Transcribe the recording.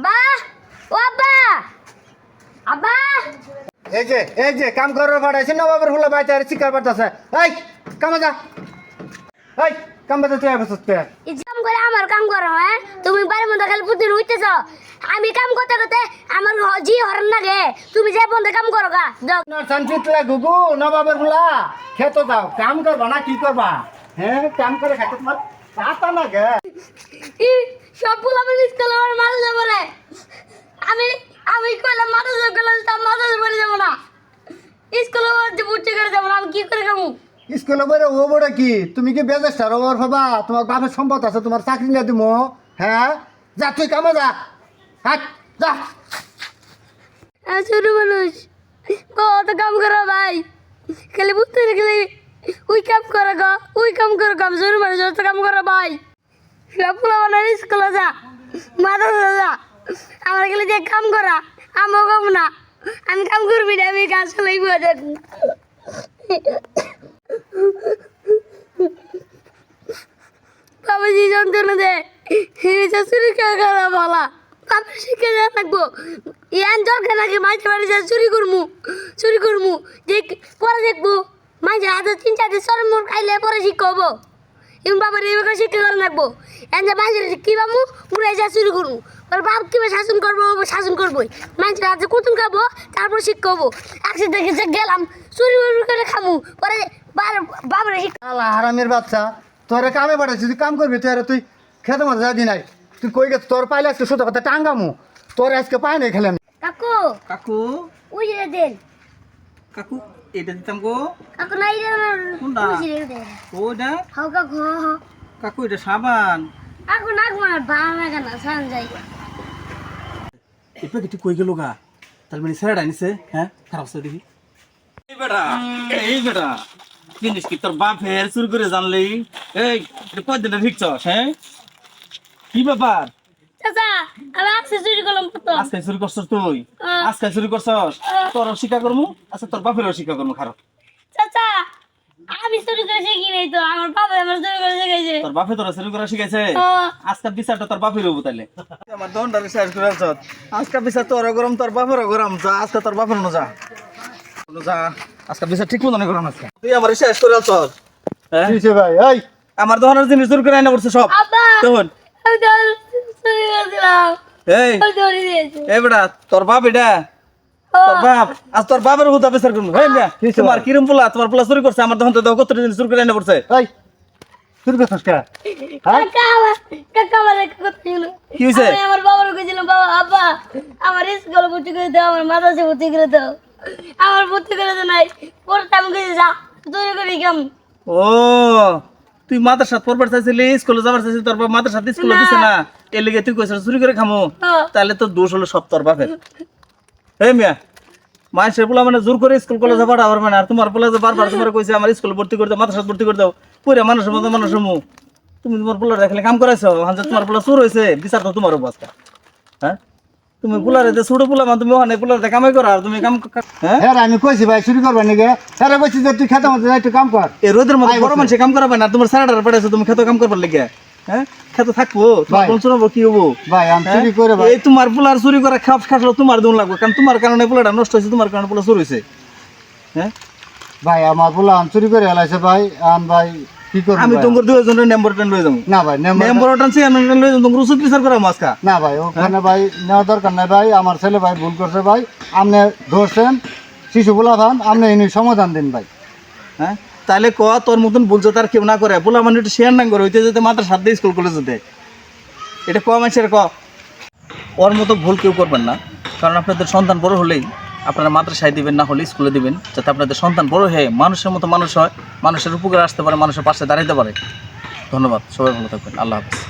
আব্বা ও আব্বা। আব্বা। এই যে এই যে কাম করার পাঠাইছে নবাবের হুলা বাইতে আর শিকার পাঠাছে এই কামে যা। এই কাম বাজা তুই বসত পে এই যে কাম করে আমার কাম করো হ্যাঁ? তুমি বাড়ির মধ্যে খালি প্রতিদিন উঠতেছ আমি কাম করতে করতে আমার জি হরণ লাগে তুমি যে বন্ধে কাম করো গা যাও। না শান্তিতলা গুগু নবাবের হুলা খেত যাও। কাম করবা না কি করবা? হ্যাঁ কাম করে খাইতে তোমার পাতা না গে সবগুলো আমার স্কুলে আমার মাথা যাব রে আমি আমি কইলাম মাথা যাব গেলাম তার মাথা যাব যাব না। স্কুলে আমার যে বুঝতে করে যাব না আমি কি করে খাব স্কুলে বলে ও বড় কি? তুমি কি বেজাস্টার ওর ভাবা তোমার বাপের সম্পদ আছে তোমার চাকরি না দিমো হ্যাঁ? যা তুই কামে যা। হাট যা। ছোট মানুষ কত কাম করো ভাই? খালি বুঝতে খালি ওই কাম করো গো ওই কাম করো কাম ছোট মানুষ কাম করো ভাই। স্কুলে যা মাথা যা। আমার খালি যে কাম করা আমার কাম না। আমি কাম করবি না, আমি কাজ করলেই বোঝেন বাবা জি যন্ত্রণা দে। চুরি করে করা বলা। বাবা শিখে যা থাকব ইয়ান দরকার নাকি মাঝে বাড়ি যা, চুরি করমু চুরি করমু। যে পরে দেখব। মাঝে হাতে তিন চারটে সর মোর খাইলে পরে শিক্ষা হব। এমন বাবার এইভাবে শিক্ষা করে রাখব এন যে মাঝে কি বামু উড়ে যা চুরি করমু ওর বাপ কীভাবে শাসন করব ও শাসন করবোই। মাঝে হাতে কুতুন খাব তারপর শিক্ষা হব। একসাথে দেখে গেলাম চুরি উড়ি করে খামু। পরে বার- বাবার শিক্ষা হারামের বাচ্চা তোরে কামে পাঠাইছি তুই কাম করবি তুই আর তুই খেতে মতো যা দি নাই। তুই কই গেছ তোর পাইলে আজকে শুধু কথা টাঙ্গামু। তোর আজকে পায় নাই খেলে আমি। কাকু কাকু? ওই দেন। কাকু এটা দিতাম গো কাকু নাই রে কোনটা? ওটা হাও কাকু কাকু এটা সাবান কাকু না ঘুমার ভালো লাগে না সান যাই এরপর একটু কই গেল গা তার মানে স্যার আনিছে হ্যাঁ খারাপ সে দেখি এই বেটা এই বেটা জিনিস কি তোর বাপ হের শুরু করে জানলি এই এটা কয়দিন ঠিকছস হ্যাঁ কি ব্যাপার আমি আসছে চুরি করলাম কত আজকে চুরি করছস তুই। আজকে চুরি করছস? তোর শিক্ষা করমু? আচ্ছা তোর বাপেরও শিক্ষা করমু খারাপ চাচা আমি চুরি করে শিখি নাই তো আমার বাবা আমার চুরি করে শিখাইছে। তোর বাপে তোরা চুরি করা শিখাইছে। আজকে বিচারটা তোর বাপের হব তাহলে আমার দনটারে শেষ করে আছ আজকে বিচার তোর গরম তোর বাপের গরম। যা আজকে তোর বাপের নো যা। নো যা আজকে বিচার ঠিক মতন গরম আজকে। তুই আমার শেষ করে আছ হ্যাঁ? ভাই এই। আমার দহনের জিনিস দূর করে আনা সব। তখন। চুরি এই এই বেটা তোর বাপ এটা? তোর বাপ? আজ তোর বাপের হুদা বিচার করব। হ্যাঁ মিয়া তোমার? কিরম পোলা? তোমার পোলা চুরি করছে আমার দহন তো কত জিনিস চুরি করে আনা পড়ছে? এই তুই করছিস কে? হ্যাঁ? কাকা আমার কাকা আমার এক কথা ছিল কি হয়েছে? আমি আমার বাবার কইছিলাম বাবা আব্বা আমার স্কুলে ভর্তি করে দাও আমার মাদ্রাসে ভর্তি করে দাও। আমার ভর্তি করে দাও নাই পরে আমি যা চুরি করি কেমন ও তুই মাথার সাথে পড়বার চাইছিলি স্কুলে যাবার চাইছিলি তোর বাপ মাথার সাথে স্কুলে দিছে না। এর লিগে তুই কইছিস চুরি করে খামো। হ্যাঁ। তাহলে তো দোষ হলো সব তোর বাপের। এই মিয়া মানুষের পোলা মানে জোর করে স্কুল কলেজে পাঠাবার মানে আর তোমার পোলা যে বারবার তোমার কইছে আমার স্কুলে ভর্তি করে দাও মাথার সাথে ভর্তি করে দাও। পুরা মানুষের মতো মানুষ মু তুমি তোমার পোলা দেখলে কাম করাইছো? হাজার তোমার পোলা চুর হয়েছে বিচার তো তোমার বাসকা হ্যাঁ? তুমি পোলারে যে ছোট পোলা তুমি ওখানে পোলারে কামাই করো আর তুমি কাম হ্যাঁ? হ্যাঁ আমি কইছি ভাই চুরি করবা নাকি? হ্যাঁ কইছি যে তুই খেতে একটু কাম কর। এই রোদের মধ্যে বড়। মানুষে কাম করাবে না তোমার পেড়েছো তুমি খেতে কাম করবার লেগে। হ্যাঁ? খেতে থাকব তোমার ভাই। কি হব? ভাই আমি হ্যাঁ? চুরি করে ভাই। এই তোমার পোলার চুরি করে খাপ তোমার লাগবে কারণ তোমার কারণে পোলাটা নষ্ট হয়েছে তোমার কারণে পোলা চুরি হয়েছে। হ্যাঁ? ভাই আমার বলা আমি চুরি করে হেলাইছে ভাই। আম ভাই কি করব আমি? তোমার দুজনের নম্বর টেন লয়ে যাব। না ভাই নেম্বার নম্বর টান চেয়ারম্যান লয়ে যাব তোমার উচিত বিচার করা মাসকা না ভাই ওখানে ভাই নেওয়া দরকার নাই ভাই আমার ছেলে ভাই ভুল করছে ভাই। আপনি ধরছেন শিশু বলা ভান আপনি এনে সমাধান দিন ভাই। হ্যাঁ? তাহলে ক তোর মতন ভুল যাতে আর কেউ না করে। পোলা মানে একটু শেয়ার না করে হইতে যেতে মাত্র সাত স্কুল কলেজ যেতে এটা ক মানুষের ক? ওর মতো ভুল কেউ করবেন না কারণ আপনাদের সন্তান বড় হলেই আপনারা মাদ্রাসায় দিবেন, না হলে স্কুলে দিবেন, যাতে আপনাদের সন্তান বড় হয়ে মানুষের মতো মানুষ হয়, মানুষের উপকারে আসতে পারে, মানুষের পাশে দাঁড়াইতে পারে। ধন্যবাদ, সবাই ভালো থাকবেন, আল্লাহ হাফিজ।